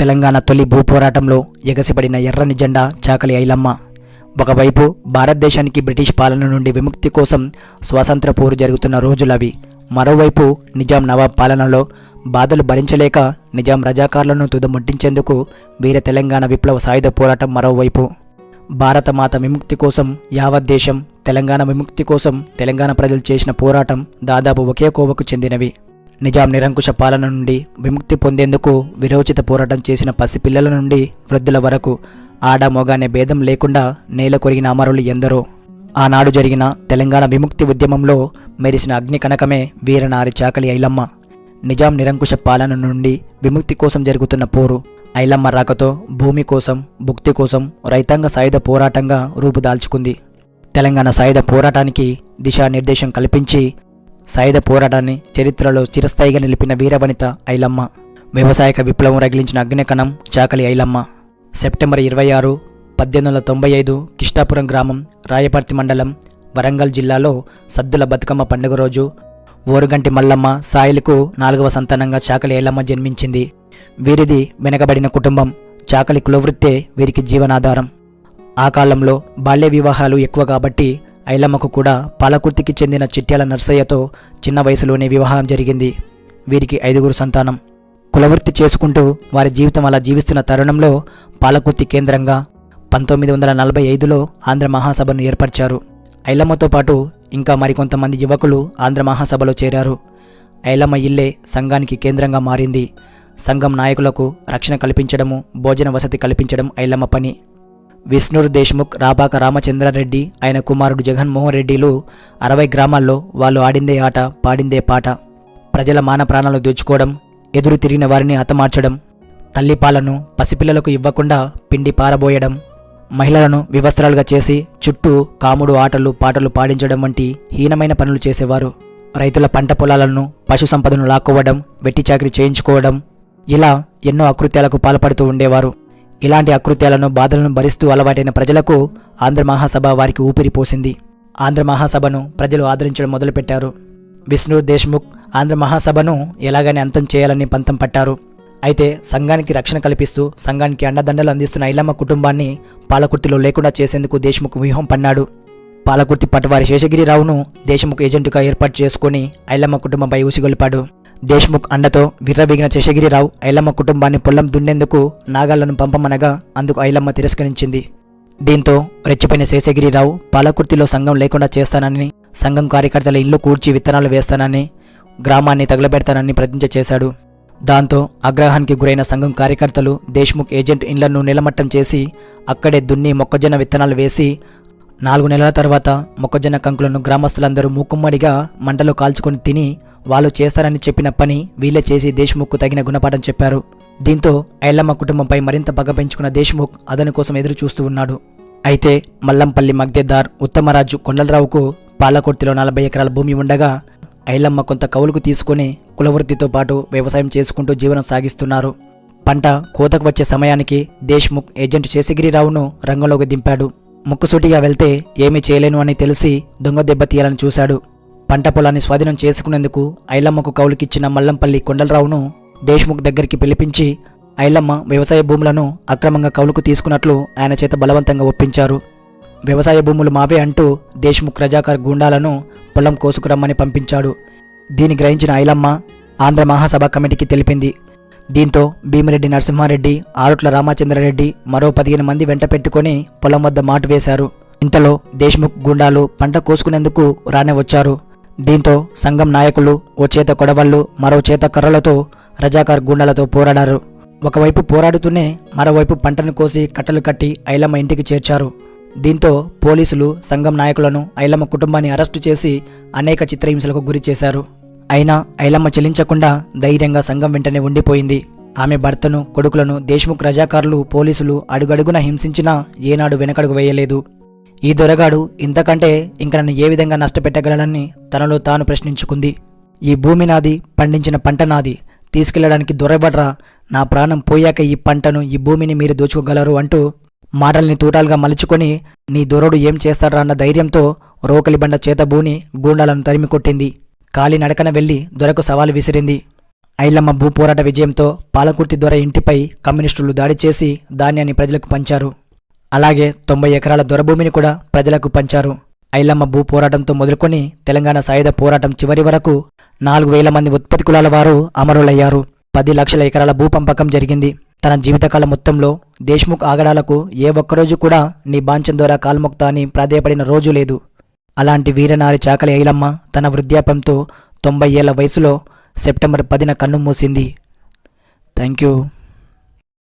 తెలంగాణ తొలి భూపోరాటంలో ఎగసిపడిన ఎర్రని జెండా చాకలి ఐలమ్మ. ఒకవైపు భారతదేశానికి బ్రిటిష్ పాలన నుండి విముక్తి కోసం స్వాతంత్ర పోరు జరుగుతున్న రోజులవి మరోవైపు నిజాం నవాబ్ పాలనలో బాధలు భరించలేక నిజాం రజాకారులను తుదముట్టించేందుకు వీర తెలంగాణ విప్లవ సాయుధ పోరాటం మరోవైపు. భారతమాత విముక్తి కోసం యావత్ దేశం తెలంగాణ విముక్తి కోసం తెలంగాణ ప్రజలు చేసిన పోరాటం దాదాపు ఒకే కోవకు చెందినవి. నిజాం నిరంకుశ పాలన నుండి విముక్తి పొందేందుకు విరోచిత పోరాటం చేసిన పసిపిల్లల నుండి వృద్ధుల వరకు ఆడ మొగ అనే భేదం లేకుండా నేల కొరిగిన అమరులు ఎందరో. ఆనాడు జరిగిన తెలంగాణ విముక్తి ఉద్యమంలో మెరిసిన అగ్ని కనకమే వీరనారి చాకలి ఐలమ్మ. నిజాం నిరంకుశ పాలన నుండి విముక్తి కోసం జరుగుతున్న పోరు ఐలమ్మ రాకతో భూమి కోసం భుక్తి కోసం రైతాంగ సాయుధ పోరాటంగా రూపుదాల్చుకుంది. తెలంగాణ సాయుధ పోరాటానికి దిశానిర్దేశం కల్పించి సాయుధ పోరాటాన్ని చరిత్రలో చిరస్థాయిగా నిలిపిన వీరవనిత ఐలమ్మ. వ్యవసాయక విప్లవం రగిలించిన అగ్నికణం చాకలి ఐలమ్మ. సెప్టెంబర్ ఇరవై ఆరు పద్దెనిమిది వందల తొంభై ఐదు కిష్టాపురం గ్రామం రాయపర్తి మండలం వరంగల్ జిల్లాలో సద్దుల బతుకమ్మ పండుగ రోజు ఓరుగంటి మల్లమ్మ సాయిలకు నాలుగవ సంతానంగా చాకలి ఐలమ్మ జన్మించింది. వీరిది వెనకబడిన కుటుంబం చాకలి కులవృత్తే వీరికి జీవనాధారం. ఆ కాలంలో బాల్య వివాహాలు ఎక్కువ కాబట్టి ఐలమ్మకు కూడా పాలకుర్తికి చెందిన చిట్యాల నర్సయ్యతో చిన్న వయసులోనే వివాహం జరిగింది. వీరికి ఐదుగురు సంతానం. కులవృత్తి చేసుకుంటూ వారి జీవితం అలా జీవిస్తున్న తరుణంలో పాలకుర్తి కేంద్రంగా పంతొమ్మిది వందల నలభై ఐదులో ఆంధ్ర మహాసభను ఏర్పరిచారు. ఐలమ్మతో పాటు ఇంకా మరికొంతమంది యువకులు ఆంధ్ర మహాసభలో చేరారు. ఐలమ్మ ఇల్లే సంఘానికి కేంద్రంగా మారింది. సంఘం నాయకులకు రక్షణ కల్పించడము భోజన వసతి కల్పించడం ఐలమ్మ పని. విష్ణుర్ దేశ్ముఖ్ రాబాక రామచంద్రారెడ్డి ఆయన కుమారుడు జగన్మోహన్ రెడ్డిలు అరవై గ్రామాల్లో వాళ్ళు ఆడిందే ఆట పాడిందే పాట. ప్రజల మాన ప్రాణాలు దోచుకోవడం ఎదురు తిరిగిన వారిని హతమార్చడం తల్లిపాలను పసిపిల్లలకు ఇవ్వకుండా పిండి పారబోయడం మహిళలను వివస్త్రాలుగా చేసి చుట్టూ కాముడు ఆటలు పాటలు పాడించడం వంటి హీనమైన పనులు చేసేవారు. రైతుల పంట పొలాలను పశు సంపదను లాక్కోవడం వెట్టి చాకరీ చేయించుకోవడం ఇలా ఎన్నో అకృత్యాలకు పాల్పడుతూ ఉండేవారు. ఇలాంటి అకృత్యాలను బాధలను భరిస్తూ అలవాటైన ప్రజలకు ఆంధ్ర మహాసభ వారికి ఊపిరి పోసింది. ఆంధ్ర మహాసభను ప్రజలు ఆదరించడం మొదలుపెట్టారు. విష్ణు దేశ్ముఖ్ ఆంధ్ర మహాసభను ఎలాగైనా అంతం చేయాలని పంతం పట్టారు. అయితే సంఘానికి రక్షణ కల్పిస్తూ సంఘానికి అండదండలు అందిస్తున్న ఐలమ్మ కుటుంబాన్ని పాలకుర్తిలో లేకుండా చేసేందుకు దేశ్ముఖ్ వ్యూహం పన్నాడు. పాలకుర్తి పటవారి శేషగిరిరావును దేశముఖ్ ఏజెంటుగా ఏర్పాటు చేసుకుని ఐలమ్మ కుటుంబంపై ఉసిగొలిపాడు దేశ్ముఖ్ అండతో విర్రబీగిన శేషగిరిరావు ఐలమ్మ కుటుంబాన్ని పొల్లం దున్నేందుకు నాగాళ్ళను పంపమనగా అందుకు ఐలమ్మ తిరస్కరించింది. దీంతో రెచ్చిపోయిన శేషగిరిరావు పాలకుర్తిలో సంఘం లేకుండా చేస్తానని సంఘం కార్యకర్తల ఇల్లు కూర్చి విత్తనాలు వేస్తానని గ్రామాన్ని తగలబెడతానని ప్రతిజ్ఞ చేశాడు. దాంతో ఆగ్రహానికి గురైన సంఘం కార్యకర్తలు దేశ్ముఖ్ ఏజెంట్ ఇండ్లను నిలమట్టం చేసి అక్కడే దున్ని మొక్కజొన్న విత్తనాలు వేసి నాలుగు నెలల తర్వాత మొక్కజొన్న కంకులను గ్రామస్తులందరూ మూకుమ్మడిగా మంటలో కాల్చుకొని తిని వాళ్ళు చేస్తారని చెప్పిన పని వీళ్ళే చేసి దేశ్ముఖ్కు తగిన గుణపాఠం చెప్పారు. దీంతో ఐలమ్మ కుటుంబంపై మరింత పగ పెంచుకున్న దేశ్ముఖ్ అతని కోసం ఎదురు చూస్తూ ఉన్నాడు. అయితే మల్లంపల్లి మగ్దేదార్ ఉత్తమరాజు కొండలరావుకు పాలకొర్తిలో నలభై ఎకరాల భూమి ఉండగా ఐలమ్మ కొంత కౌలుకు తీసుకుని కులవృత్తితో పాటు వ్యవసాయం చేసుకుంటూ జీవనం సాగిస్తున్నారు. పంట కోతకు వచ్చే సమయానికి దేశ్ముఖ్ ఏజెంట్ శేషగిరిరావును రంగంలోకి దింపాడు. ముక్కుసూటిగా వెళ్తే ఏమీ చేయలేను అని తెలిసి దొంగ దెబ్బ తీయాలని చూశాడు. పంట పొలాన్ని స్వాధీనం చేసుకునేందుకు ఐలమ్మకు కౌలుకిచ్చిన మల్లంపల్లి కొండలరావును దేశ్ముఖ్ దగ్గరికి పిలిపించి ఐలమ్మ వ్యవసాయ భూములను అక్రమంగా కౌలుకు తీసుకున్నట్లు ఆయన చేత బలవంతంగా ఒప్పించారు. వ్యవసాయ భూములు మావే అంటూ దేశ్ముఖ్ రజాకర్ గూండాలను పొలం కోసుకురమ్మని పంపించాడు. దీన్ని గ్రహించిన ఐలమ్మ ఆంధ్ర మహాసభ కమిటీకి తెలిపింది. దీంతో భీమిరెడ్డి నరసింహారెడ్డి ఆరుట్ల రామచంద్రారెడ్డి మరో పదిహేను మంది వెంట పెట్టుకొని పొలం వద్ద మాటు వేశారు. ఇంతలో దేశ్ముఖ్ గుండాలు పంట కోసుకునేందుకు రానే వచ్చారు. దీంతో సంఘం నాయకులు ఓ చేత కొడవళ్ళు మరో చేత కర్రలతో రజాకార్ గుండాలతో పోరాడారు. ఒకవైపు పోరాడుతూనే మరోవైపు పంటను కోసి కట్టలు కట్టి ఐలమ్మ ఇంటికి చేర్చారు. దీంతో పోలీసులు సంఘం నాయకులను ఐలమ్మ కుటుంబాన్ని అరెస్టు చేసి అనేక చిత్రహింసలకు గురి చేశారు. అయినా ఐలమ్మ చెల్లించకుండా ధైర్యంగా సంఘం వెంటనే ఉండిపోయింది. ఆమె భర్తను కొడుకులను దేశ్ముఖ్ రజాకారులు పోలీసులు అడుగడుగున హింసించినా ఏనాడు వెనకడుగు వేయలేదు. ఈ దొరగాడు ఇంతకంటే ఇంక నన్ను ఏ విధంగా నష్టపెట్టగలనని తనలో తాను ప్రశ్నించుకుంది. ఈ భూమి నాది పండించిన పంట నాది. తీసుకెళ్ళడానికి దొరబడ్రా నా ప్రాణం పోయాక ఈ పంటను ఈ భూమిని మీరు దోచుకోగలరు అంటూ మాటల్ని తూటాలుగా మలుచుకొని నీ దొరడు ఏం చేస్తాడ్రా అన్న ధైర్యంతో రోకలిబండ చేతబూని గూండాలను తరిమి కాలినడకన కాలి నడకన వెళ్ళి దొరకు సవాలు విసిరింది. ఐలమ్మ భూపోరాట విజయంతో పాలకుర్తి దొర ఇంటిపై కమ్యూనిస్టులు దాడి చేసి ధాన్యాన్ని ప్రజలకు పంచారు. అలాగే తొంభై ఎకరాల దొరభూమిని కూడా ప్రజలకు పంచారు. ఐలమ్మ భూ పోరాటంతో మొదలుకొని తెలంగాణ సాయుధ పోరాటం చివరి వరకు నాలుగు వేల మంది ఉత్పత్తి కులాల వారు అమరులయ్యారు. పది లక్షల ఎకరాల భూ పంపకం జరిగింది. తన జీవితకాలం మొత్తంలో దేశ్ముఖ్ ఆగడాలకు ఏ ఒక్కరోజు కూడా నీ బాంచం ద్వారా కాల్ముక్త అని ప్రాధేయపడిన రోజు లేదు. అలాంటి వీరనారి చాకలి ఐలమ్మ తన వృద్ధాప్యంతో తొంభై ఏళ్ళ వయసులో సెప్టెంబర్ పదిన కన్ను మూసింది. Thank you